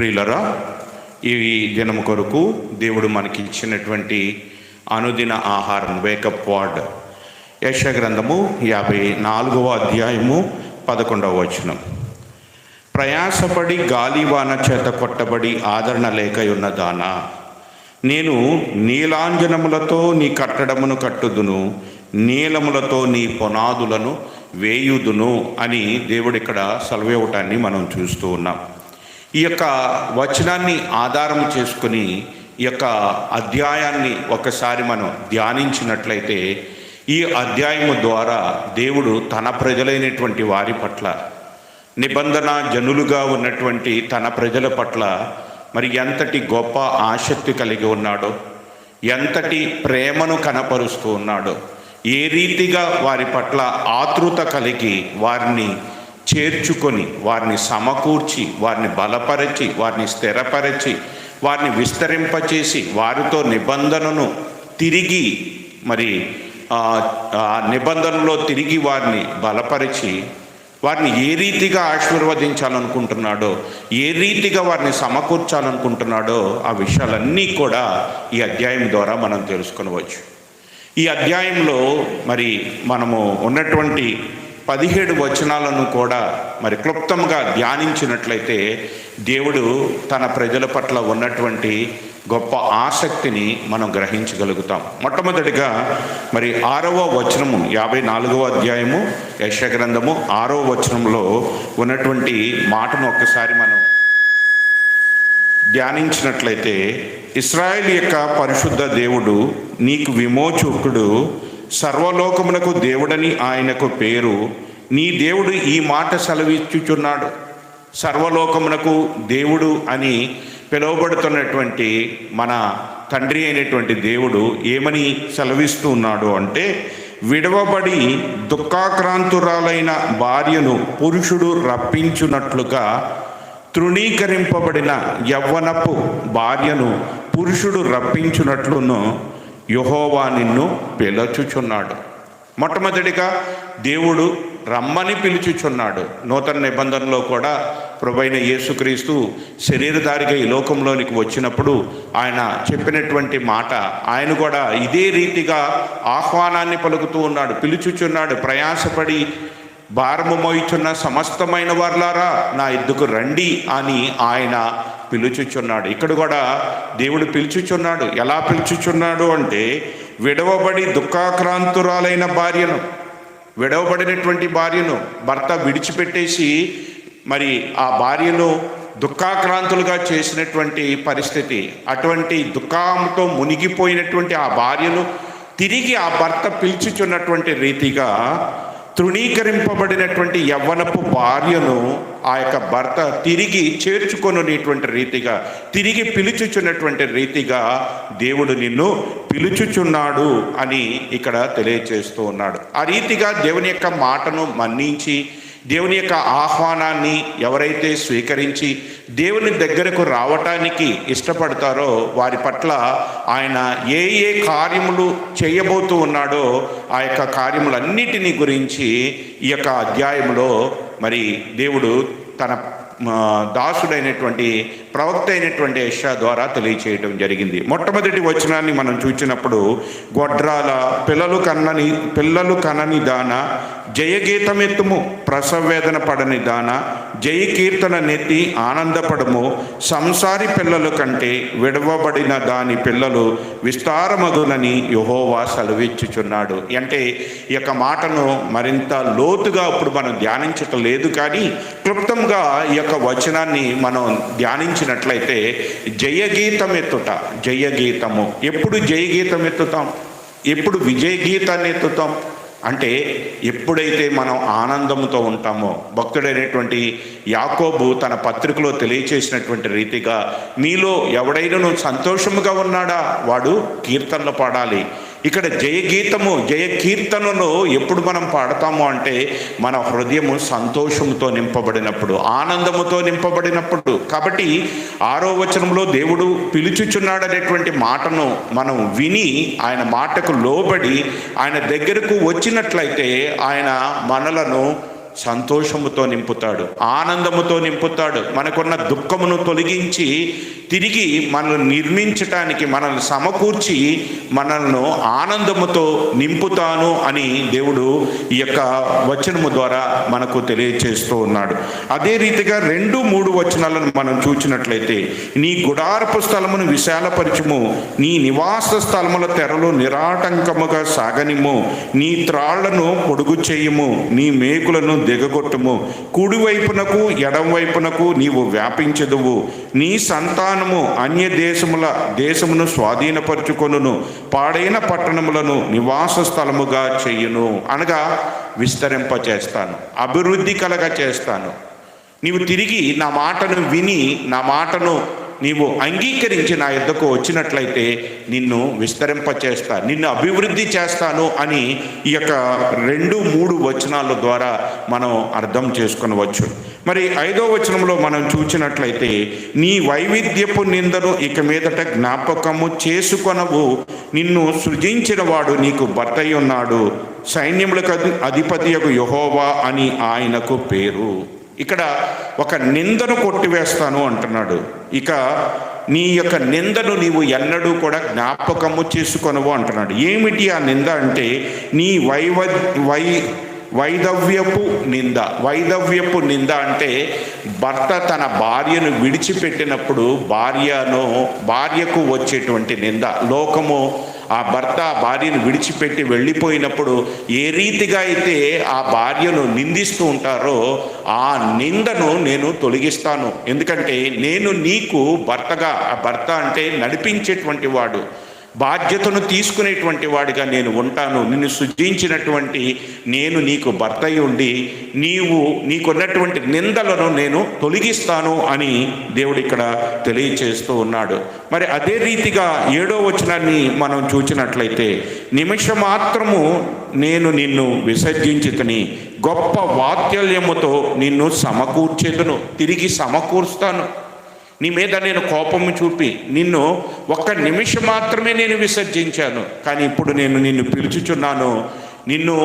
ప్రియులరా ఈ దినం కొరకు దేవుడు మనకి ఇచ్చినటువంటి అనుదిన ఆహారం వేకప్ వార్డ్ యశ గ్రంథము యాభై నాలుగవ అధ్యాయము పదకొండవ వచనం. ప్రయాసపడి గాలివాన చేత కొట్టబడి ఆదరణ లేక ఉన్నదానా నేను నీలాంజనములతో నీ కట్టడమును కట్టుదును నీలములతో నీ పునాదులను వేయుదును అని దేవుడిక్కడ సెలవివ్వటాన్ని మనం చూస్తూ ఉన్నాం. ఈ యొక్క వచనాన్ని ఆధారం చేసుకుని ఈ యొక్క అధ్యాయాన్ని ఒకసారి మనం ధ్యానించినట్లయితే ఈ అధ్యాయము ద్వారా దేవుడు తన ప్రజలైనటువంటి వారి పట్ల నిబంధన జనులుగా ఉన్నటువంటి తన ప్రజల పట్ల మరి ఎంతటి గొప్ప ఆసక్తి కలిగి ఉన్నాడో ఎంతటి ప్రేమను కనపరుస్తూ ఉన్నాడో ఏ రీతిగా వారి పట్ల ఆతృత కలిగి వారిని చేర్చుకొని వారిని సమకూర్చి వారిని బలపరచి వారిని స్థిరపరచి వారిని విస్తరింపచేసి వారితో నిబంధనను తిరిగి మరి ఆ నిబంధనలో తిరిగి వారిని బలపరిచి వారిని ఏ రీతిగా ఆశీర్వదించాలనుకుంటున్నాడో ఏ రీతిగా వారిని సమకూర్చాలనుకుంటున్నాడో ఆ విషయాలన్నీ కూడా ఈ అధ్యాయం ద్వారా మనం తెలుసుకోవచ్చు ఈ అధ్యాయంలో మరి మనము ఉన్నటువంటి పదిహేడు వచనాలను కూడా మరి క్లుప్తంగా ధ్యానించినట్లయితే దేవుడు తన ప్రజల పట్ల ఉన్నటువంటి గొప్ప ఆసక్తిని మనం గ్రహించగలుగుతాం. మొట్టమొదటిగా మరి ఆరవ వచనము యాభై నాలుగవ అధ్యాయము యశగ్రంథము ఆరవ వచనంలో ఉన్నటువంటి మాటను ఒక్కసారి మనం ధ్యానించినట్లయితే ఇస్రాయేల్ యొక్క పరిశుద్ధ దేవుడు నీకు విమోచకుడు సర్వలోకమునకు దేవుడని ఆయనకు పేరు. నీ దేవుడు ఈ మాట సెలవిచ్చుచున్నాడు. సర్వలోకమునకు దేవుడు అని పిలువబడుతున్నటువంటి మన తండ్రి అయినటువంటి దేవుడు ఏమని సెలవిస్తూ ఉన్నాడు అంటే విడవబడి దుఃఖాక్రాంతురాలైన భార్యను పురుషుడు రప్పించున్నట్లుగా తృణీకరింపబడిన యవ్వనపు భార్యను పురుషుడు రప్పించున్నట్లును యహోవా నిన్ను పిలుచుచున్నాడు. మొట్టమొదటిగా దేవుడు రమ్మని పిలుచుచున్నాడు. నూతన నిబంధనలో కూడా ప్రభైన యేసుక్రీస్తు శరీరధారిగా ఈ లోకంలోనికి వచ్చినప్పుడు ఆయన చెప్పినటువంటి మాట ఆయన కూడా ఇదే రీతిగా ఆహ్వానాన్ని పలుకుతూ ఉన్నాడు పిలుచుచున్నాడు ప్రయాసపడి భారము మోయిచున్న సమస్తమైన వర్లారా నా ఇద్దుకు రండి అని ఆయన పిలుచుచున్నాడు. ఇక్కడ కూడా దేవుడు పిలుచుచున్నాడు. ఎలా పిలుచుచున్నాడు అంటే విడవబడి దుఃఖాక్రాంతురాలైన భార్యను విడవబడినటువంటి భార్యను భర్త విడిచిపెట్టేసి మరి ఆ భార్యను దుఃఖాక్రాంతులుగా చేసినటువంటి పరిస్థితి అటువంటి దుఃఖంతో మునిగిపోయినటువంటి ఆ భార్యను తిరిగి ఆ భర్త పిలుచుచున్నటువంటి రీతిగా తృణీకరింపబడినటువంటి యవ్వనపు భార్యను ఆ యొక్క భర్త తిరిగి చేర్చుకొనునేటువంటి రీతిగా తిరిగి పిలుచుచున్నటువంటి రీతిగా దేవుడు నిన్ను పిలుచుచున్నాడు అని ఇక్కడ తెలియచేస్తూ ఉన్నాడు. ఆ రీతిగా దేవుని యొక్క మాటను మన్నించి దేవుని యొక్క ఆహ్వానాన్ని ఎవరైతే స్వీకరించి దేవుని దగ్గరకు రావటానికి ఇష్టపడతారో వారి పట్ల ఆయన ఏ ఏ కార్యములు చేయబోతూ ఉన్నాడో ఆ యొక్క కార్యములన్నిటిని గురించి ఈ యొక్క అధ్యాయంలో మరి దేవుడు తన దాసుడైనటువంటి ప్రవక్త అయినటువంటి యశా ద్వారా తెలియచేయటం జరిగింది. మొట్టమొదటి వచనాన్ని మనం చూచినప్పుడు గొడ్రాల పిల్లలు కన్నని పిల్లలు కనని దాన జయగీతమెత్తుము ప్రసవేదన పడని దాన జయ కీర్తన నెత్తి ఆనందపడము. సంసారి పిల్లల కంటే విడవబడిన దాని పిల్లలు విస్తారమగునని యహోవా సెలవిచ్చుచున్నాడు. అంటే ఈ యొక్క మాటను మరింత లోతుగా ఇప్పుడు మనం ధ్యానించటం లేదు కానీ క్లుప్తంగా ఈ యొక్క వచనాన్ని మనం ధ్యానించినట్లయితే జయగీతం ఎత్తుట జయగీతము ఎప్పుడు జయగీతం ఎత్తుతాం? ఎప్పుడు విజయ గీతాన్ని ఎత్తుతాం? అంటే ఎప్పుడైతే మనం ఆనందంతో ఉంటామో భక్తుడైనటువంటి యాకోబు తన పత్రికలో తెలియచేసినటువంటి రీతిగా మీలో ఎవడైనా సంతోషముగా ఉన్నాడా? వాడు కీర్తనలు పాడాలి. ఇక్కడ జయగీతము జయకీర్తనను ఎప్పుడు మనం పాడతాము అంటే మన హృదయము సంతోషంతో నింపబడినప్పుడు ఆనందముతో నింపబడినప్పుడు. కాబట్టి ఆరో వచనంలో దేవుడు పిలుచుచున్నాడు అనేటువంటి మాటను మనం విని ఆయన మాటకు లోబడి ఆయన దగ్గరకు వచ్చినట్లయితే ఆయన మనలను సంతోషముతో నింపుతాడు ఆనందముతో నింపుతాడు మనకున్న దుఃఖమును తొలగించి తిరిగి మనల్ని నిర్మించటానికి మనల్ని సమకూర్చి మనల్ని ఆనందముతో నింపుతాను అని దేవుడు ఈ యొక్క వచనము ద్వారా మనకు తెలియచేస్తూ ఉన్నాడు. అదే రీతిగా రెండు మూడు వచనాలను మనం చూచినట్లయితే నీ గుడారపు స్థలమును విశాలపరచుము నీ నివాస స్థలముల తెరలు నిరాటంకముగా సాగనిము నీ త్రాళ్ళను పొడుగు చేయుము నీ మేకులను దిగగొట్టుము. కుడివైపునకు ఎడంవైపునకు నీవు వ్యాపించదువు. నీ సంతానము అన్య దేశముల దేశమును స్వాధీనపరుచుకొనును. పాడైన పట్టణములను నివాస స్థలముగా చెయ్యును అనగా విస్తరింపచేస్తాను. అభివృద్ధి కలగ చేస్తాను నీవు తిరిగి నా మాటను విని నా మాటను నీవు అంగీకరించి నా యుద్ధకు వచ్చినట్లయితే నిన్ను విస్తరింపచేస్తా నిన్ను అభివృద్ధి చేస్తాను అని ఈ యొక్క రెండు మూడు వచనాల ద్వారా మనం అర్థం చేసుకునవచ్చు. మరి ఐదో వచనంలో మనం చూచినట్లయితే నీ వైవిధ్యపు నిందను ఇక మీదట జ్ఞాపకము చేసుకొనవు. నిన్ను సృజించిన వాడు నీకు భర్తయ్యున్నాడు. ఉన్నాడు సైన్యములకు అధిపతి యొక్క యహోవా అని ఆయనకు పేరు. ఇక్కడ ఒక నిందను కొట్టివేస్తాను అంటున్నాడు. ఇక నీ యొక్క నిందను నీవు ఎన్నడూ కూడా జ్ఞాపకము చేసుకొనవు అంటున్నాడు. ఏమిటి ఆ నింద అంటే నీ వైవ వై వైదవ్యపు నింద. వైదవ్యపు నింద అంటే భర్త తన భార్యను విడిచిపెట్టినప్పుడు భార్యను భార్యకు వచ్చేటువంటి నింద. లోకము ఆ భర్త ఆ భార్యను విడిచిపెట్టి వెళ్ళిపోయినప్పుడు ఏ రీతిగా అయితే ఆ భార్యను నిందిస్తూ ఉంటారో ఆ నిందను నేను తొలగిస్తాను. ఎందుకంటే నేను నీకు భర్తగా ఆ భర్త అంటే నడిపించేటువంటి వాడు. బాధ్యతను తీసుకునేటువంటి వాడిగా నేను ఉంటాను. నిన్ను సృజించినటువంటి నేను నీకు భర్త ఉండి నీవు నీకున్నటువంటి నిందలను నేను తొలగిస్తాను అని దేవుడు ఇక్కడ తెలియచేస్తూ ఉన్నాడు. మరి అదే రీతిగా ఏడో వచనాన్ని మనం చూచినట్లయితే నిమిషం మాత్రము నేను నిన్ను విసర్జించుతని గొప్ప వాత్సల్యముతో నిన్ను సమకూర్చేదును తిరిగి సమకూరుస్తాను. నీ మీద నేను కోపము చూపి నిన్ను ఒక్క నిమిషం మాత్రమే నేను విసర్జించాను. కానీ ఇప్పుడు నేను నిన్ను పిలుచుచున్నాను. నిన్ను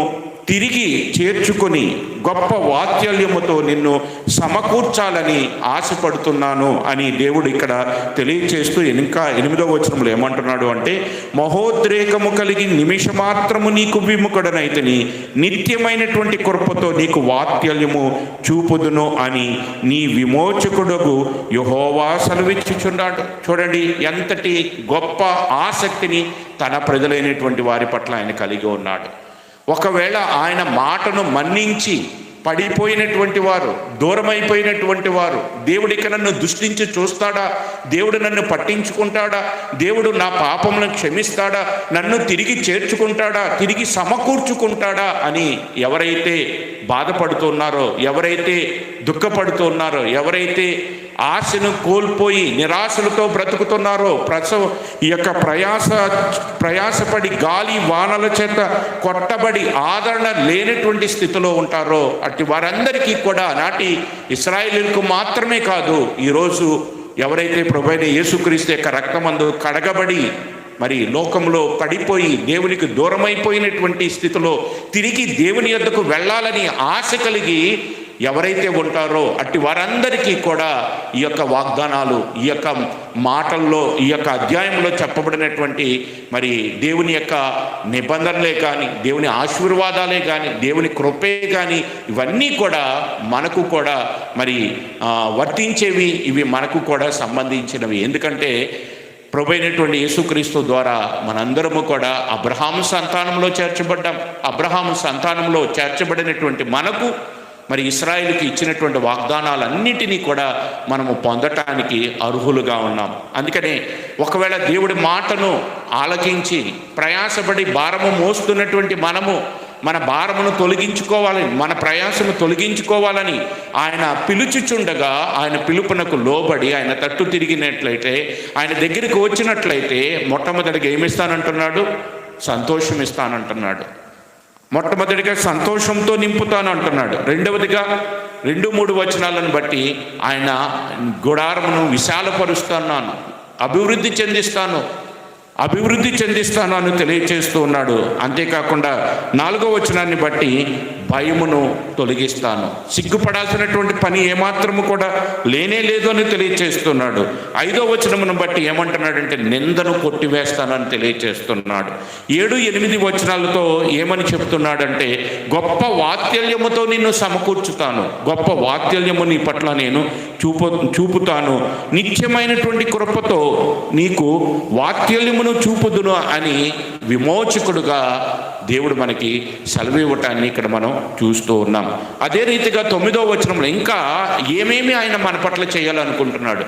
తిరిగి చేర్చుకొని గొప్ప వాత్సల్యముతో నిన్ను సమకూర్చాలని ఆశపడుతున్నాను అని దేవుడు ఇక్కడ తెలియచేస్తూ ఇంకా ఎనిమిదో వచనంలో ఏమంటున్నాడు అంటే మహోద్రేకము కలిగి నిమిషమాత్రము నీకు విముఖుడనైతని నిత్యమైనటువంటి కృపతో నీకు వాత్సల్యము చూపుదును అని నీ విమోచకుడుగు యహోవా సెలవిచ్చుచున్నాడు. చూడండి ఎంతటి గొప్ప ఆసక్తిని తన ప్రజలైనటువంటి వారి పట్ల ఆయన కలిగి ఉన్నాడు. ఒకవేళ ఆయన మాటను మన్నించి పడిపోయినటువంటి వారు దూరమైపోయినటువంటి వారు దేవుడికి నన్ను దృష్టించి చూస్తాడా? దేవుడు నన్ను పట్టించుకుంటాడా? దేవుడు నా పాపములను క్షమిస్తాడా? నన్ను తిరిగి చేర్చుకుంటాడా? తిరిగి సమకూర్చుకుంటాడా? అని ఎవరైతే బాధపడుతున్నారో ఎవరైతే దుఃఖపడుతున్నారో ఎవరైతే ఆశను కోల్పోయి నిరాశలతో బ్రతుకుతున్నారో ప్రసవ ఈ యొక్క ప్రయాస ప్రయాసపడి గాలి వానల చేత కొట్టబడి ఆదరణ లేనటువంటి స్థితిలో ఉంటారో అట్టి వారందరికీ కూడా నాటి ఇస్రాయేలీలకు మాత్రమే కాదు ఈరోజు ఎవరైతే ప్రభైన యేసుక్రీస్తు యొక్క రక్తమందు కడగబడి మరి లోకంలో పడిపోయి దేవునికి దూరమైపోయినటువంటి స్థితిలో తిరిగి దేవుని యొద్దకు వెళ్ళాలని ఆశ కలిగి ఎవరైతే ఉంటారో అట్టి వారందరికీ కూడా ఈ యొక్క వాగ్దానాలు ఈ యొక్క మాటల్లో ఈ యొక్క అధ్యాయంలో చెప్పబడినటువంటి మరి దేవుని యొక్క నిబంధనలే కానీ దేవుని ఆశీర్వాదాలే కానీ దేవుని కృపే కానీ ఇవన్నీ కూడా మనకు కూడా మరి వర్తించేవి ఇవి మనకు కూడా సంబంధించినవి. ఎందుకంటే ప్రభు అయినటువంటి యేసుక్రీస్తు ద్వారా మనందరము కూడా అబ్రహాము సంతానంలో చేర్చబడ్డాం. అబ్రహాము సంతానంలో చేర్చబడినటువంటి మనకు మరి ఇస్రాయిల్కి ఇచ్చినటువంటి వాగ్దానాలన్నిటినీ కూడా మనము పొందటానికి అర్హులుగా ఉన్నాం. అందుకనే ఒకవేళ దేవుడి మాటను ఆలకించి ప్రయాసపడి భారము మోస్తున్నటువంటి మనము మన భారమును తొలగించుకోవాలని మన ప్రయాసను తొలగించుకోవాలని ఆయన పిలుచుచుండగా ఆయన పిలుపునకు లోబడి ఆయన తట్టు తిరిగినట్లయితే ఆయన దగ్గరికి వచ్చినట్లయితే మొట్టమొదటిగా ఏమిస్తానంటున్నాడు? సంతోషం ఇస్తానంటున్నాడు మొట్టమొదటిగా సంతోషంతో నింపుతాను అంటున్నాడు. రెండవదిగా రెండు మూడు వచనాలను బట్టి ఆయన గుడారమును విశాలపరుస్తున్నాను అభివృద్ధి చెందిస్తాను. అభివృద్ధి చెందిస్తాను అని తెలియచేస్తూ ఉన్నాడు. అంతేకాకుండా నాలుగో వచనాన్ని బట్టి భయమును తొలగిస్తాను. సిగ్గుపడాల్సినటువంటి పని ఏమాత్రము కూడా లేనే లేదు అని తెలియచేస్తున్నాడు. ఐదో వచనమును బట్టి ఏమంటున్నాడంటే నిందను కొట్టివేస్తానని తెలియచేస్తున్నాడు. ఏడు ఎనిమిది వచనాలతో ఏమని చెప్తున్నాడంటే గొప్ప వాత్సల్యముతో నిన్ను సమకూర్చుతాను. గొప్ప వాత్సల్యము నీ పట్ల నేను చూపు చూపుతాను. నిత్యమైనటువంటి కృపతో నీకు వాత్సల్యమును చూపుదును అని విమోచకుడుగా దేవుడు మనకి సెలవు ఇవ్వటాన్ని ఇక్కడ మనం చూస్తూ ఉన్నాం. అదే రీతిగా తొమ్మిదో వచనంలో ఇంకా ఏమేమి ఆయన మన పట్ల చేయాలనుకుంటున్నాడు?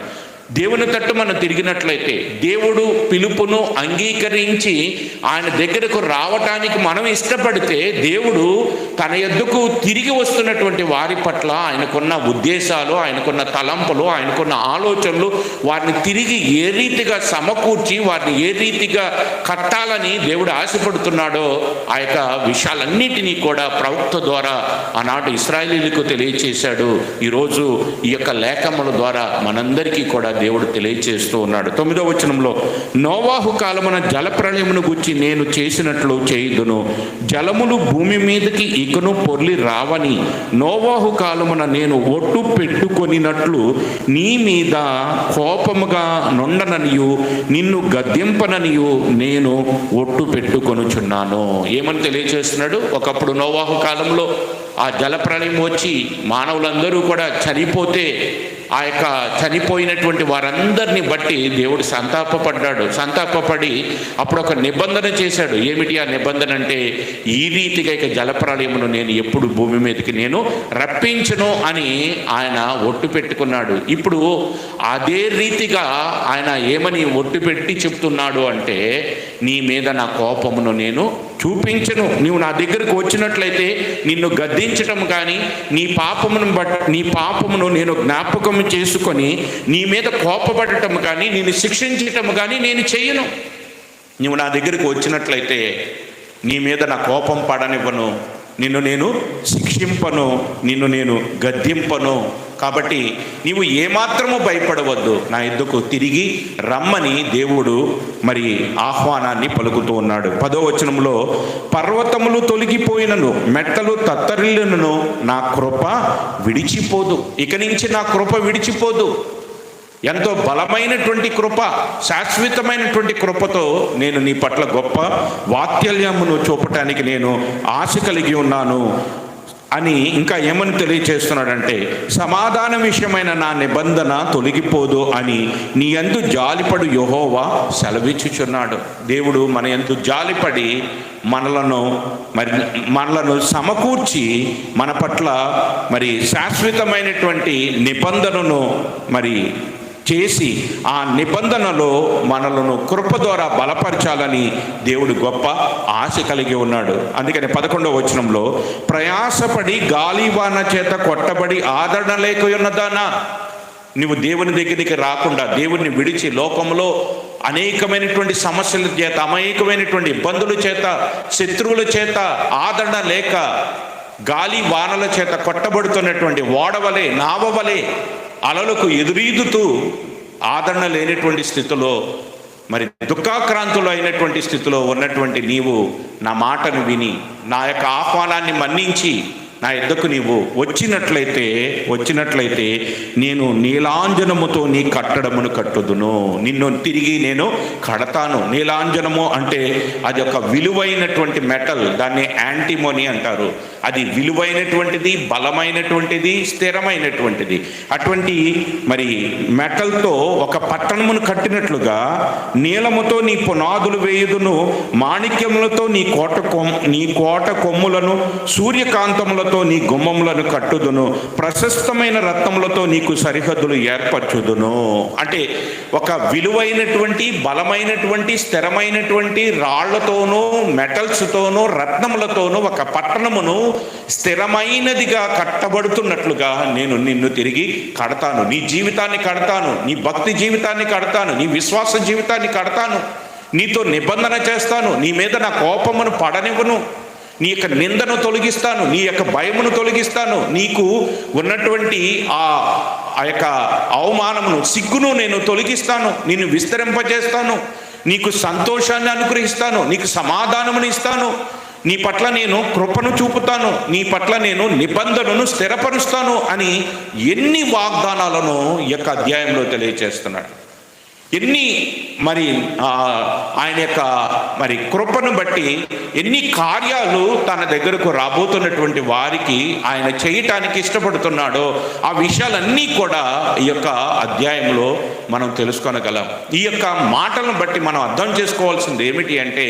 దేవుని తట్టు మనం తిరిగినట్లయితే దేవుడు పిలుపును అంగీకరించి ఆయన దగ్గరకు రావటానికి మనం ఇష్టపడితే దేవుడు తన ఎద్దుకు తిరిగి వస్తున్నటువంటి వారి పట్ల ఆయనకున్న ఉద్దేశాలు ఆయనకున్న తలంపులు ఆయనకున్న ఆలోచనలు వారిని తిరిగి ఏ రీతిగా సమకూర్చి వారిని ఏ రీతిగా కట్టాలని దేవుడు ఆశపడుతున్నాడో ఆ యొక్క విషయాలన్నిటినీ కూడా ప్రవక్త ద్వారా ఆనాడు ఇస్రాయలీలకు తెలియచేశాడు. ఈరోజు ఈ యొక్క లేఖముల ద్వారా మనందరికీ కూడా దేవుడు తెలియచేస్తూ ఉన్నాడు. తొమ్మిదో వచనంలో నోవాహు కాలమున జలప్రళయమును గుచ్చి నేను చేసినట్లు చేయుదును. జలములు భూమి మీదకి ఇకను పొర్లి రావని నోవాహు కాలమున నేను ఒట్టు పెట్టుకొనినట్లు నీ మీద కోపముగా నుండననియు నిన్ను గద్దెంపననియు నేను ఒట్టు పెట్టుకొనుచున్నాను. ఏమని తెలియచేస్తున్నాడు? ఒకప్పుడు నోవాహు కాలంలో ఆ జలప్రళయం వచ్చి మానవులందరూ కూడా చనిపోతే ఆ యొక్క చనిపోయినటువంటి వారందరిని బట్టి దేవుడు సంతాపపడ్డాడు. సంతాపపడి అప్పుడు ఒక నిబంధన చేశాడు. ఏమిటి ఆ నిబంధన అంటే ఈ రీతిగా ఇక జలప్రాలయమును నేను ఎప్పుడు భూమి మీదకి నేను రప్పించను అని ఆయన ఒట్టు పెట్టుకున్నాడు. ఇప్పుడు అదే రీతిగా ఆయన ఏమని ఒట్టు పెట్టి చెప్తున్నాడు అంటే నీ మీద నా కోపమును నేను చూపించను. నువ్వు నా దగ్గరకు వచ్చినట్లయితే నిన్ను గద్దించటం కానీ నీ పాపమును బట్ నీ పాపమును నేను జ్ఞాపకం చేసుకొని నీ మీద కోపపడటం కానీ నేను శిక్షించటం కానీ నేను చెయ్యను నువ్వు నా దగ్గరకు వచ్చినట్లయితే నీ మీద నా కోపం పడనివ్వను. నిన్ను నేను శిక్షింపను. నిన్ను నేను గద్దింపను. కాబట్టి నీవు ఏమాత్రము భయపడవద్దు. నా ఎద్దుకు తిరిగి రమ్మని దేవుడు మరి ఆహ్వానాన్ని పలుకుతూ ఉన్నాడు. పదో వచనంలో పర్వతములు తొలగిపోయినను మెట్టలు తత్తరిల్లునను నా కృప విడిచిపోదు. ఇక నుంచి నా కృప విడిచిపోదు. ఎంతో బలమైనటువంటి కృప శాశ్వతమైనటువంటి కృపతో నేను నీ పట్ల గొప్ప వాత్సల్యమును చూపటానికి నేను ఆశ కలిగి ఉన్నాను. అని ఇంకా ఏమని తెలియచేస్తున్నాడంటే సమాధాన విషయమైన నా నిబంధన తొలగిపోదు అని నీ ఎందు జాలిపడు యహోవా సెలవిచ్చుచున్నాడు. దేవుడు మన ఎందు జాలిపడి మనలను మరి మనలను సమకూర్చి మన పట్ల మరి శాశ్వతమైనటువంటి నిబంధనను మరి చేసి ఆ నిబంధనలో మనలను కృప ద్వారా బలపరచాలని దేవుడు గొప్ప ఆశ కలిగి ఉన్నాడు. అందుకని పదకొండవ వచనంలో ప్రయాసపడి గాలివాన చేత కొట్టబడి ఆదరణ లేక ఉన్నదానా? నువ్వు దేవుని దగ్గరికి రాకుండా దేవుణ్ణి విడిచి లోకంలో అనేకమైనటువంటి సమస్యల చేత అనేకమైనటువంటి ఇబ్బందుల చేత శత్రువుల చేత ఆదరణ లేక గాలి వానల చేత కొట్టబడుతున్నటువంటి ఓడవలే నావవలే అలలకు ఎదురీదుతూ ఆదరణ లేనటువంటి స్థితిలో మరి దుఃఖాక్రాంతులు అయినటువంటి స్థితిలో ఉన్నటువంటి నీవు నా మాటను విని నా యొక్క ఆహ్వానాన్ని మన్నించి నా ఎద్దకు నీవు వచ్చినట్లయితే వచ్చినట్లయితే నేను నీలాంజనముతో నీ కట్టడమును కట్టుదును. నిన్ను తిరిగి నేను కడతాను. నీలాంజనము అంటే అది ఒక విలువైనటువంటి మెటల్ దాన్ని యాంటీమోని అంటారు. అది విలువైనటువంటిది బలమైనటువంటిది స్థిరమైనటువంటిది. అటువంటి మరి మెటల్తో ఒక పట్టణమును కట్టినట్లుగా నీలముతో నీ పునాదులు వేయుదును మాణిక్యములతో నీ కోట కొమ్ నీ కోట కొమ్ములను సూర్యకాంతములతో నీ గుమ్మములను కట్టుదును. ప్రశస్తమైన రత్నములతో నీకు సరిహద్దులు ఏర్పరచుదును. అంటే ఒక విలువైనటువంటి బలమైనటువంటి స్థిరమైనటువంటి రాళ్ళతోనూ మెటల్స్తోనూ రత్నములతోనూ ఒక పట్టణమును స్థిరమైనదిగా కట్టబడుతున్నట్లుగా నేను నిన్ను తిరిగి కడతాను. నీ జీవితాన్ని కడతాను. నీ భక్తి జీవితాన్ని కడతాను. నీ విశ్వాస జీవితాన్ని కడతాను. నీతో నిబంధన చేస్తాను. నీ మీద నా కోపమును పడనివ్వను. నీ యొక్క నిందను తొలగిస్తాను నీ యొక్క భయమును తొలగిస్తాను. నీకు ఉన్నటువంటి ఆ ఆ యొక్క అవమానమును సిగ్గును నేను తొలగిస్తాను నిన్ను విస్తరింపజేస్తాను. నీకు సంతోషాన్ని అనుగ్రహిస్తాను నీకు సమాధానమును ఇస్తాను. నీ పట్ల నేను కృపను చూపుతాను నీ పట్ల నేను నిబంధనను స్థిరపరుస్తాను అని ఎన్ని వాగ్దానాలను ఈ యొక్క అధ్యాయంలో తెలియచేస్తున్నాడు. ఎన్ని మరి ఆయన యొక్క మరి కృపను బట్టి ఎన్ని కార్యాలు తన దగ్గరకు రాబోతున్నటువంటి వారికి ఆయన చేయటానికి ఇష్టపడుతున్నాడో ఆ విషయాలన్నీ కూడా ఈ యొక్క అధ్యాయంలో మనం తెలుసుకొనగలం. ఈ యొక్క మాటలను బట్టి మనం అర్థం చేసుకోవాల్సింది ఏమిటి అంటే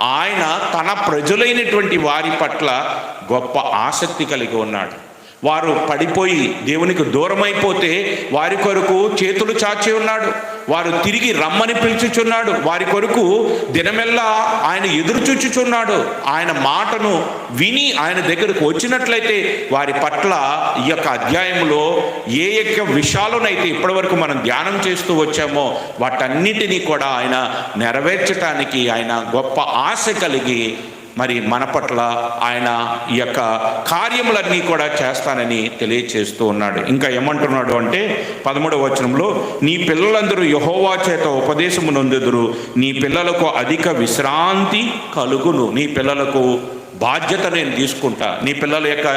ఆయన తన ప్రజలైనటువంటి వారి పట్ల గొప్ప ఆసక్తి కలిగి ఉన్నాడు. వారు పడిపోయి దేవునికి దూరమైపోతే వారి కొరకు చేతులు చాచి ఉన్నాడు. వారు తిరిగి రమ్మని పిలుచుచున్నాడు. వారి కొరకు దినమెల్లా ఆయన ఎదురు చూచుచున్నాడు. ఆయన మాటను విని ఆయన దగ్గరకు వచ్చినట్లయితే వారి పట్ల ఈ యొక్క అధ్యాయంలో ఏ యొక్క విషయాలనైతే ఇప్పటివరకు మనం ధ్యానం చేస్తూ వచ్చామో వాటన్నిటినీ కూడా ఆయన నెరవేర్చటానికి ఆయన గొప్ప ఆశ కలిగి మరి మన పట్ల ఆయన ఈ యొక్క కార్యములన్నీ కూడా చేస్తానని తెలియచేస్తూ ఉన్నాడు. ఇంకా ఏమంటున్నాడు అంటే పదమూడవ వచనంలో నీ పిల్లలందరూ యహోవా చేత ఉపదేశము నొందుదురు. నీ పిల్లలకు అధిక విశ్రాంతి కలుగును. నీ పిల్లలకు బాధ్యత నేను తీసుకుంటా. నీ పిల్లల యొక్క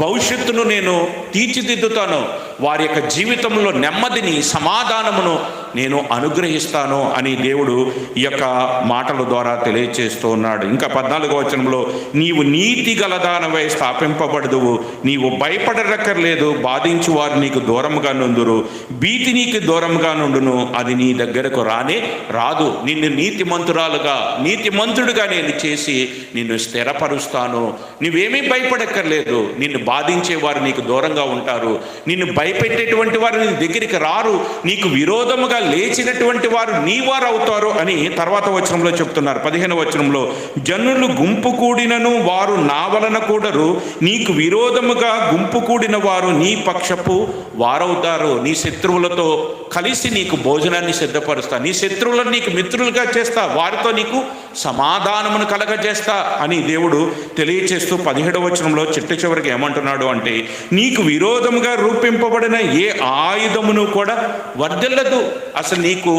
భవిష్యత్తును నేను తీర్చిదిద్దుతాను. వారి యొక్క జీవితంలో నెమ్మదిని సమాధానమును నేను అనుగ్రహిస్తాను అని దేవుడు ఈ యొక్క మాటల ద్వారా తెలియచేస్తూ ఉన్నాడు. ఇంకా పద్నాలుగో వచనంలో నీవు నీతి గలదానవై స్థాపింపబడదువు. నీవు భయపడరక్కర్లేదు బాధించు వారు నీకు దూరంగా నుందురు. భీతి నీకు దూరంగా నుండును అది నీ దగ్గరకు రానే రాదు. నిన్ను నీతిమంతురాలుగా నీతిమంతుడుగా నేను చేసి నిన్ను స్థిరపరుస్తాను. నువ్వేమీ భయపడక్కర్లేదు. నిన్ను బాధించే వారు నీకు దూరంగా ఉంటారు. నిన్ను భయ భయపెట్టేటువంటి వారు నీ దగ్గరికి రారు నీకు విరోధముగా లేచినటువంటి వారు నీ వారు అవుతారు అని తర్వాత వచనంలో చెప్తున్నారు. పదిహేను వచనంలో జనులు గుంపు కూడినను వారు నా వలన కూడరు నీకు విరోధముగా గుంపు కూడిన వారు నీ పక్షపు వారవుతారు. నీ శత్రువులతో కలిసి నీకు భోజనాన్ని సిద్ధపరుస్తా నీ శత్రువులను నీకు మిత్రులుగా చేస్తా వారితో నీకు సమాధానమును కలగజేస్తా అని దేవుడు తెలియచేస్తూ పదిహేడవ వచనంలో చిట్ట చివరికి ఏమంటున్నాడు అంటే నీకు విరోధముగా రూపింపబడిన ఏ ఆయుధమును కూడా వర్ధిల్లదు. అసలు నీకు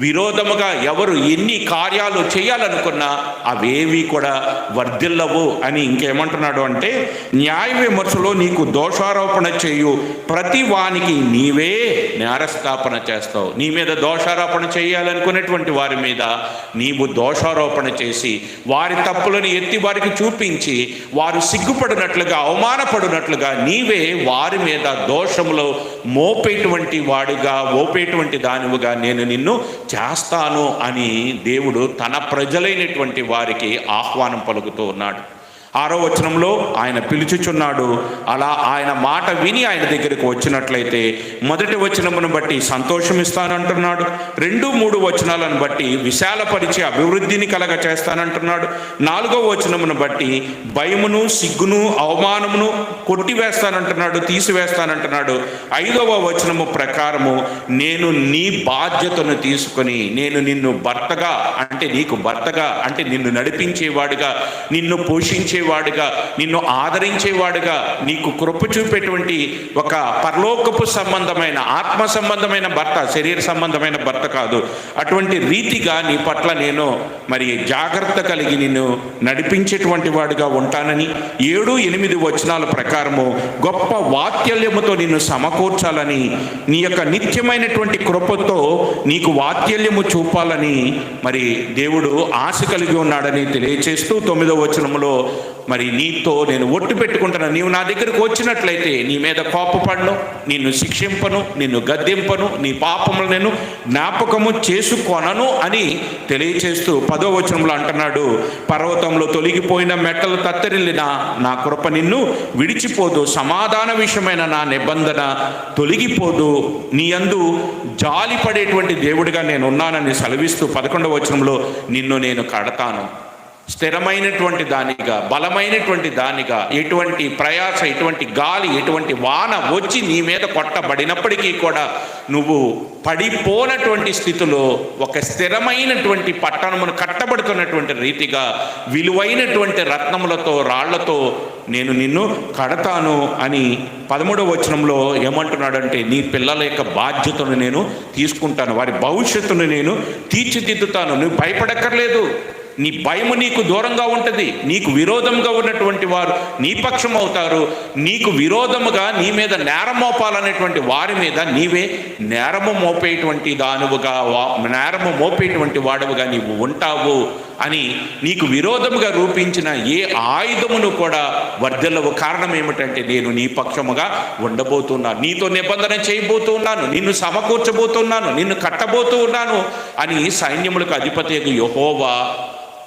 విరోధముగా ఎవరు ఎన్ని కార్యాలు చేయాలనుకున్నా అవేవి కూడా వర్ధిల్లవు అని ఇంకేమంటున్నాడు అంటే న్యాయ విమర్శలో నీకు దోషారోపణ చేయు. ప్రతి వానికి నీవే నేరస్థాపన చేస్తావు. నీ మీద దోషారోపణ చేయాలనుకునేటువంటి వారి మీద నీవు దోషారోపణ చేసి వారి తప్పులను ఎత్తి వారికి చూపించి వారు సిగ్గుపడినట్లుగా అవమానపడినట్లుగా నీవే వారి మీద దోషములో మోపేటువంటి వాడిగా ఓపేటువంటి దానివుగా నేను నిన్ను చేస్తాను అని దేవుడు తన ప్రజలైనటువంటి వారికి ఆహ్వానం పలుకుతూ ఉన్నాడు. ఆరో వచనంలో ఆయన పిలుచుచున్నాడు. అలా ఆయన మాట విని ఆయన దగ్గరికి వచ్చినట్లయితే మొదటి వచనమును బట్టి సంతోషం ఇస్తానంటున్నాడు రెండు మూడు వచనాలను బట్టి విశాలపరిచి అభివృద్ధిని కలగ చేస్తానంటున్నాడు. నాలుగో వచనమును బట్టి భయమును సిగ్గును అవమానమును కొట్టివేస్తానంటున్నాడు తీసివేస్తానంటున్నాడు. ఐదవ వచనము ప్రకారము నేను నీ బాధ్యతను తీసుకొని నేను నిన్ను భర్తగా అంటే నీకు భర్తగా అంటే నిన్ను నడిపించేవాడుగా నిన్ను పోషించే ప్రేమించేవాడుగా నిన్ను ఆదరించేవాడుగా నీకు కృప చూపేటువంటి ఒక పరలోకపు సంబంధమైన ఆత్మ సంబంధమైన భర్త శరీర సంబంధమైన భర్త కాదు. అటువంటి రీతిగా నీ పట్ల నేను మరి జాగ్రత్త కలిగి నిన్ను నడిపించేటువంటి వాడుగా ఉంటానని ఏడు ఎనిమిది వచనాల ప్రకారము గొప్ప వాత్సల్యముతో నిన్ను సమకూర్చాలని నీ యొక్క నిత్యమైనటువంటి కృపతో నీకు వాత్సల్యము చూపాలని మరి దేవుడు ఆశ కలిగి ఉన్నాడని తెలియచేస్తూ తొమ్మిదో వచనములో మరి నీతో నేను ఒట్టు పెట్టుకుంటాను నీవు నా దగ్గరకు వచ్చినట్లయితే నీ మీద కోపపడను నిన్ను శిక్షింపను నిన్ను గద్దెంపను నీ పాపములు నేను జ్ఞాపకము చేసుకొనను అని తెలియచేస్తూ పదో వచనంలో అంటున్నాడు. పర్వతంలో తొలగిపోయిన మెట్టలు తత్తరిల్లిన నా కృప నిన్ను విడిచిపోదు. సమాధాన విషయమైన నా నిబంధన తొలగిపోదు. నీ అందు జాలి పడేటువంటి దేవుడిగా నేను ఉన్నానని సెలవిస్తూ పదకొండవ వచనంలో నిన్ను నేను కడతాను. స్థిరమైనటువంటి దానిగా బలమైనటువంటి దానిగా ఎటువంటి ప్రయాస ఎటువంటి గాలి ఎటువంటి వాన వచ్చి నీ మీద కొట్టబడినప్పటికీ కూడా నువ్వు పడిపోనటువంటి స్థితిలో ఒక స్థిరమైనటువంటి పట్టణమును కట్టబడుతున్నటువంటి రీతిగా విలువైనటువంటి రత్నములతో రాళ్ళతో నేను నిన్ను కడతాను అని పదమూడవ వచనంలో ఏమంటున్నాడంటే నీ పిల్లల యొక్క బాధ్యతను నేను తీసుకుంటాను వారి భవిష్యత్తును నేను తీర్చిదిద్దుతాను నువ్వు భయపడక్కర్లేదు. నీ భయము నీకు దూరంగా ఉంటుంది నీకు విరోధంగా ఉన్నటువంటి వారు నీ పక్షం అవుతారు నీకు విరోధముగా నీ మీద నేరం మోపాలనేటువంటి వారి మీద నీవే నేరము మోపేటువంటి దానువుగా వా- నేరము మోపేటువంటి వాడవుగా నీవు ఉంటావు. అని నీకు విరోధముగా రూపించిన ఏ ఆయుధమును కూడా వర్ధిల్లవు. కారణం ఏమిటంటే నేను నీ పక్షముగా ఉండబోతున్నాను. నీతో నిబంధన చేయబోతూ ఉన్నాను నిన్ను సమకూర్చబోతున్నాను. నిన్ను కట్టబోతూ ఉన్నాను అని సైన్యములకు అధిపతి యహోవా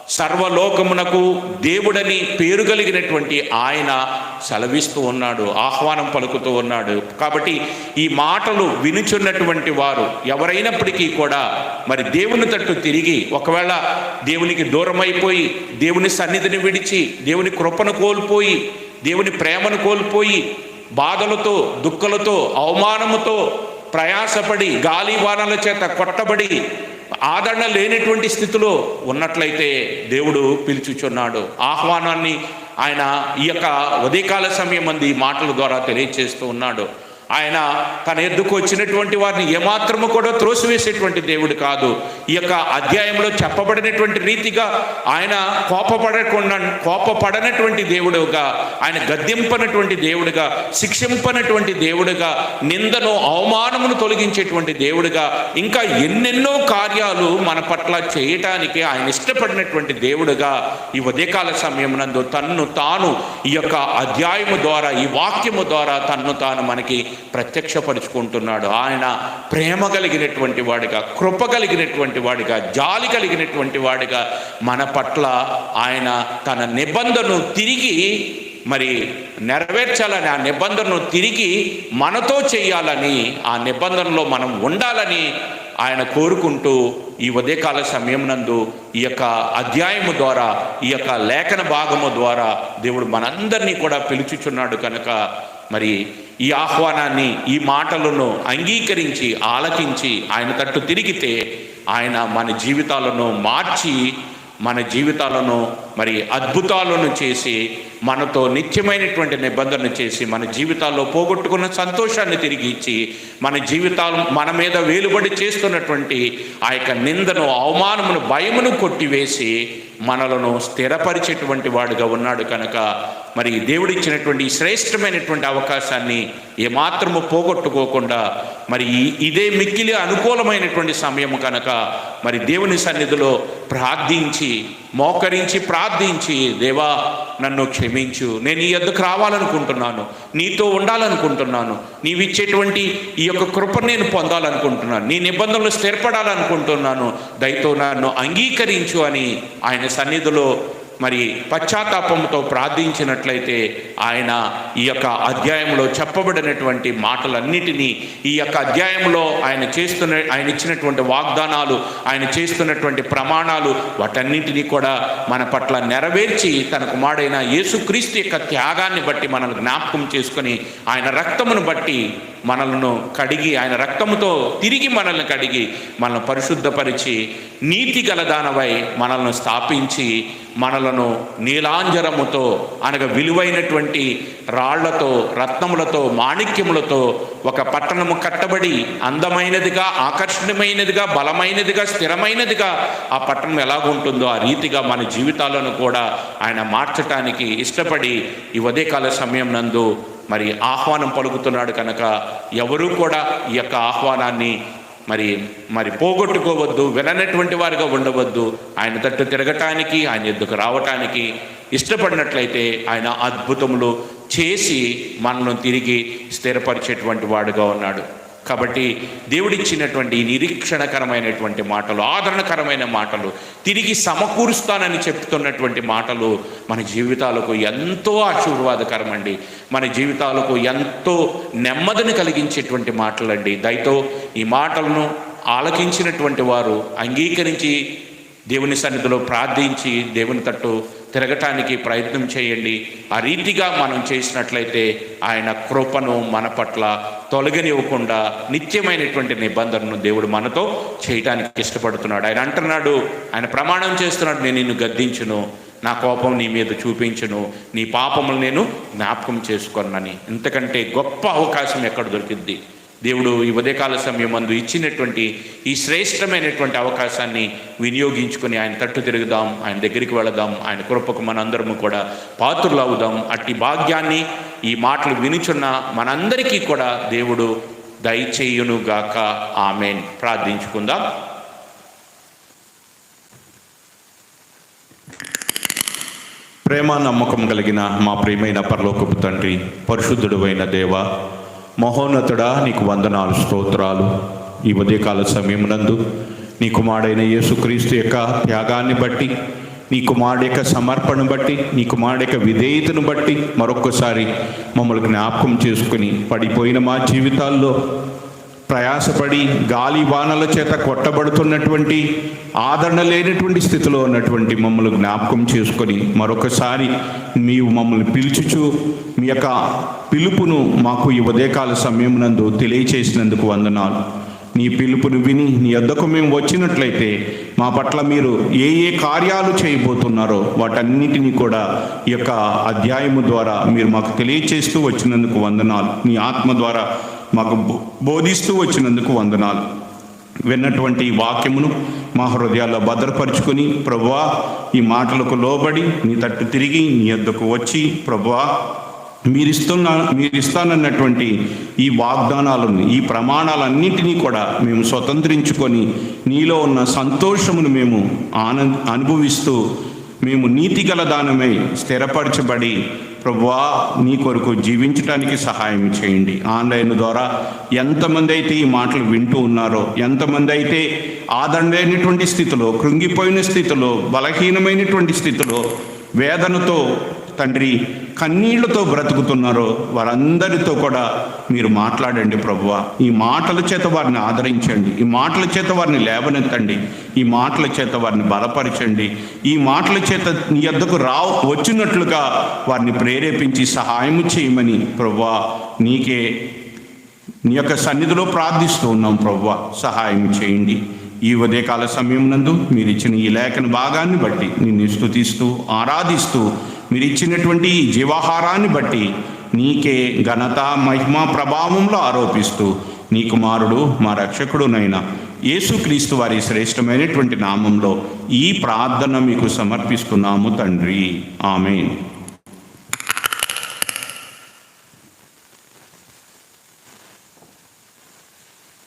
సర్వలోకమునకు దేవుడని పేరు కలిగినటువంటి ఆయన సెలవిస్తూ ఉన్నాడు ఆహ్వానం పలుకుతూ ఉన్నాడు. కాబట్టి ఈ మాటలు వినుచున్నటువంటి వారు ఎవరైనప్పటికీ కూడా మరి దేవుని తట్టు తిరిగి ఒకవేళ దేవునికి దూరమైపోయి దేవుని సన్నిధిని విడిచి దేవుని కృపను కోల్పోయి దేవుని ప్రేమను కోల్పోయి బాధలతో దుఃఖలతో అవమానముతో ప్రయాసపడి గాలి వానల చేత కొట్టబడి ఆదరణ లేనటువంటి స్థితిలో ఉన్నట్లయితే దేవుడు పిలుచుచున్నాడు. ఆహ్వానాన్ని ఆయన ఈ యొక్క ఉదయకాల సమయం మంది మాటల ద్వారా తెలియజేస్తూ ఉన్నాడు. ఆయన తన ఎద్దుకు వచ్చినటువంటి వారిని ఏమాత్రము కూడా త్రోసివేసేటువంటి దేవుడు కాదు. ఈ యొక్క అధ్యాయంలో చెప్పబడినటువంటి రీతిగా ఆయన కోపపడకుండా కోపపడనటువంటి దేవుడుగా ఆయన గద్దెంపనటువంటి దేవుడుగా శిక్షింపనటువంటి దేవుడుగా నిందను అవమానమును తొలగించేటువంటి దేవుడుగా ఇంకా ఎన్నెన్నో కార్యాలు మన పట్ల చేయటానికి ఆయన ఇష్టపడినటువంటి దేవుడుగా ఈ ఉదయకాల సమయం నందు తన్ను తాను ఈ యొక్క అధ్యాయము ద్వారా ఈ వాక్యము ద్వారా తన్ను తాను మనకి ప్రత్యక్షపరుచుకుంటున్నాడు. ఆయన ప్రేమ కలిగినటువంటి వాడిగా కృప కలిగినటువంటి వాడిగా జాలి కలిగినటువంటి వాడిగా మన పట్ల ఆయన తన నిబంధనను తిరిగి మరి నెరవేర్చాలని ఆ నిబంధనను తిరిగి మనతో చేయాలని ఆ నిబంధనలో మనం ఉండాలని ఆయన కోరుకుంటూ ఈ ఉదయకాల సమయం నందు ఈ యొక్క అధ్యాయము ద్వారా ఈ యొక్క లేఖన భాగము ద్వారా దేవుడు మనందరినీ కూడా పిలుచుచున్నాడు కనుక మరి ఈ ఆహ్వానాన్ని ఈ మాటలను అంగీకరించి ఆలకించి ఆయన తట్టు తిరిగితే ఆయన మన జీవితాలను మార్చి మన జీవితాలను మరి అద్భుతాలను చేసి మనతో నిత్యమైనటువంటి నిబంధన చేసి మన జీవితాల్లో పోగొట్టుకున్న సంతోషాన్ని తిరిగి ఇచ్చి మన జీవితాలు మన మీద వేలుబడి చేస్తున్నటువంటి ఆ యొక్క నిందను అవమానమును భయమును కొట్టివేసి మనలను స్థిరపరిచేటువంటి వాడుగా ఉన్నాడు కనుక మరి దేవుడిచ్చినటువంటి శ్రేష్టమైనటువంటి అవకాశాన్ని ఏమాత్రము పోగొట్టుకోకుండా మరి ఇదే మిక్కిలి అనుకూలమైనటువంటి సమయం కనుక మరి దేవుని సన్నిధిలో ప్రార్థించి మోకరించి ప్రార్థించి దేవా నన్ను క్షమించు. నేను ఈ ఎద్దుకు రావాలనుకుంటున్నాను. నీతో ఉండాలనుకుంటున్నాను. నీవిచ్చేటువంటి ఈ యొక్క కృప నేను పొందాలనుకుంటున్నాను. నీ నిబంధనలు స్థిరపడాలనుకుంటున్నాను. దయతో నన్ను అంగీకరించు అని ఆయన సన్నిధిలో మరి పశ్చాత్తాపంతో ప్రార్థించినట్లయితే ఆయన ఈ యొక్క అధ్యాయంలో చెప్పబడినటువంటి మాటలన్నిటినీ ఈ యొక్క అధ్యాయంలో ఆయన చేస్తున్న ఆయన ఇచ్చినటువంటి వాగ్దానాలు ఆయన చేస్తున్నటువంటి ప్రమాణాలు వాటన్నిటినీ కూడా మన పట్ల నెరవేర్చి తన కుమారుడైన యేసుక్రీస్తు యొక్క త్యాగాన్ని బట్టి మనల్ని జ్ఞాపకం చేసుకొని ఆయన రక్తమును బట్టి మనలను కడిగి ఆయన రక్తముతో తిరిగి మనల్ని కడిగి మనల్ని పరిశుద్ధపరిచి నీతి గలదానవై మనల్ని స్థాపించి మనలను నీలాంజరముతో అనగా విలువైనటువంటి రాళ్ళతో రత్నములతో మాణిక్యములతో ఒక పట్టణము కట్టబడి అందమైనదిగా ఆకర్షణీయమైనదిగా బలమైనదిగా స్థిరమైనదిగా ఆ పట్టణం ఎలాగుంటుందో ఆ రీతిగా మన జీవితాలను కూడా ఆయన మార్చటానికి ఇష్టపడి ఈ ఉదయకాల సమయం నందు మరి ఆహ్వానం పలుకుతున్నాడు కనుక ఎవరూ కూడా ఈ యొక్క ఆహ్వానాన్ని మరి మరి పోగొట్టుకోవద్దు విననటువంటి వారిగా ఉండవద్దు. ఆయన తట్టు తిరగటానికి ఆయన ఎద్దుకు రావటానికి ఇష్టపడినట్లయితే ఆయన అద్భుతములు చేసి మనల్ని తిరిగి స్థిరపరిచేటువంటి వాడుగా ఉన్నాడు. కాబట్టి దేవుడిచ్చినటువంటి నిరీక్షణకరమైనటువంటి మాటలు ఆదరణకరమైన మాటలు తిరిగి సమకూరుస్తానని చెప్తున్నటువంటి మాటలు మన జీవితాలకు ఎంతో ఆశీర్వాదకరమండి. మన జీవితాలకు ఎంతో నెమ్మదిని కలిగించేటువంటి మాటలండి. దయతో ఈ మాటలను ఆలకించినటువంటి వారు అంగీకరించి దేవుని సన్నిధిలో ప్రార్థించి దేవుని తట్టు తిరగటానికి ప్రయత్నం చేయండి. ఆ రీతిగా మనం చేసినట్లయితే ఆయన కృపను మన పట్ల తొలగనివ్వకుండా నిత్యమైనటువంటి నిబంధనను దేవుడు మనతో చేయటానికి ఇష్టపడుతున్నాడు. ఆయన అంటున్నాడు ఆయన ప్రమాణం చేస్తున్నాడు నేను నిన్ను గద్దించును. నా కోపం నీ మీద చూపించును. నీ పాపములు నేను జ్ఞాపకం చేసుకోనని. ఇంతకంటే గొప్ప అవకాశం ఎక్కడ దొరికింది దేవుడు ఈ ఉదయకాల సమయం మందు ఇచ్చినటువంటి ఈ శ్రేష్టమైనటువంటి అవకాశాన్ని వినియోగించుకొని ఆయన తట్టు తిరుగుదాం ఆయన దగ్గరికి వెళదాం ఆయన కృపకు మనందరము కూడా పాత్రలు అవుదాం అట్టి భాగ్యాన్ని ఈ మాటలు వినుచున్న మనందరికీ కూడా దేవుడు దయచేయునుగాక. ఆమెన్. ప్రార్థించుకుందాం. ప్రేమ నమ్మకం కలిగిన మా ప్రియమైన పరలోకపు తండ్రి పరిశుద్ధుడు అయిన దేవ మహోన్నతుడా నీకు వందనాలు స్తోత్రాలు. ఈ ఉదయకాల సమయమునందు నీ కుమారుడైన యేసుక్రీస్తు యొక్క త్యాగాన్ని బట్టి నీ కుమారుడు యొక్క సమర్పణను బట్టి నీ కుమారుడు యొక్క విధేయతను బట్టి మరొక్కసారి మమ్మల్ని జ్ఞాపకం చేసుకుని పడిపోయిన మా జీవితాల్లో ప్రయాసపడి గాలి వానల చేత కొట్టబడుతున్నటువంటి ఆదరణ లేనటువంటి స్థితిలో ఉన్నటువంటి మమ్మల్ని జ్ఞాపకం చేసుకొని మరొకసారి మీరు మమ్మల్ని పిలుచుచు మీ యొక్క పిలుపును మాకు ఈ ఉదయకాల సమయం నందు తెలియచేసినందుకు వందనాలు. నీ పిలుపును విని నీ వద్దకు మేము వచ్చినట్లయితే మా పట్ల మీరు ఏ ఏ కార్యాలు చేయబోతున్నారో వాటన్నిటినీ కూడా ఈ యొక్క అధ్యాయము ద్వారా మీరు మాకు తెలియచేస్తూ వచ్చినందుకు వందనాలు. నీ ఆత్మ ద్వారా మాకు బో- బోధిస్తూ వచ్చినందుకు వందనాలు. విన్నటువంటి వాక్యమును మా హృదయాల్లో భద్రపరుచుకొని ప్రభువా ఈ మాటలకు లోబడి నీ తట్టు తిరిగి నీ యొద్దకు వచ్చి ప్రభువా మీరిస్తున్న మీరిస్తానన్నటువంటి ఈ వాగ్దానాలను ఈ ప్రమాణాలన్నింటినీ కూడా మేము స్వతంత్రించుకొని నీలో ఉన్న సంతోషమును మేము ఆనంద అనుభవిస్తూ మేము నీతిగల దానమై స్థిరపరచబడి ప్రభువా నీ కొరకు జీవించడానికి సహాయం చేయండి. ఆన్లైన్ ద్వారా ఎంతమంది అయితే ఈ మాటలు వింటూ ఉన్నారో ఎంతమంది అయితే ఆదండైనటువంటి స్థితిలో కృంగిపోయిన స్థితిలో బలహీనమైనటువంటి స్థితిలో వేదనతో తండ్రి కన్నీళ్ళతో బ్రతుకుతున్నారో వారందరితో కూడా మీరు మాట్లాడండి ప్రభువా. ఈ మాటల చేత వారిని ఆదరించండి. ఈ మాటల చేత వారిని లేవనెత్తండి. ఈ మాటల చేత వారిని బలపరచండి. ఈ మాటల చేత నీ యొద్దకు రా వచ్చినట్లుగా వారిని ప్రేరేపించి సహాయం చేయమని ప్రభువా నీకే నీ యొక్క సన్నిధిలో ప్రార్థిస్తూ ఉన్నాం ప్రభువా. సహాయం చేయండి. ఈ ఉదయకాల సమయం నందు మీరు ఇచ్చిన ఈ లేఖన భాగాన్ని బట్టి నిన్ను స్థుతిస్తూ ఆరాధిస్తూ మీరు ఇచ్చినటువంటి ఈ జీవాహారాన్ని బట్టి నీకే ఘనత మహిమ ప్రభావంలో ఆరోపిస్తూ నీ కుమారుడు మా రక్షకుడునైనా యేసుక్రీస్తు వారి శ్రేష్టమైనటువంటి నామంలో ఈ ప్రార్థన మీకు సమర్పిస్తున్నాము తండ్రి. ఆమె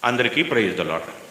అందరికీ ప్రయోజనాలు